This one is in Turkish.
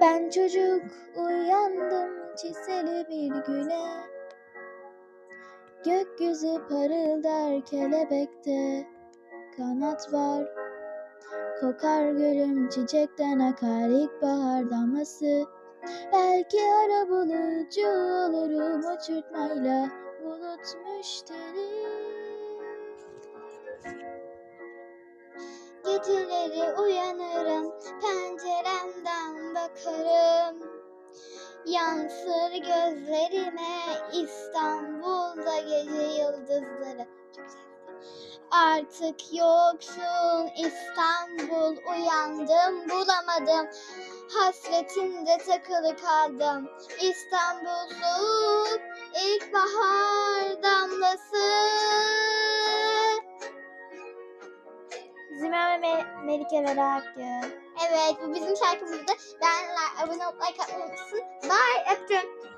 Ben çocuk uyandım çiseli bir güne. Gökyüzü parıldar kelebekte. Kanat var. Kokar gülüm çiçekten akar ilkbahar damlası. Belki ara bulucu olurum uçurtmayla bulut müşteri Geceleri uyanırım, Yansır gözlerime İstanbul'da gece yıldızları. Artık yoksun İstanbul uyandım bulamadım. Hasretinde takılı kaldım. İstanbul soğuk ilkbahar damlası. Zümra ve Me- Melike Vera Akgül Evet bu bizim şarkımızdı. Beğenler, abone olup like atmayı unutmayın. Bye öptüm.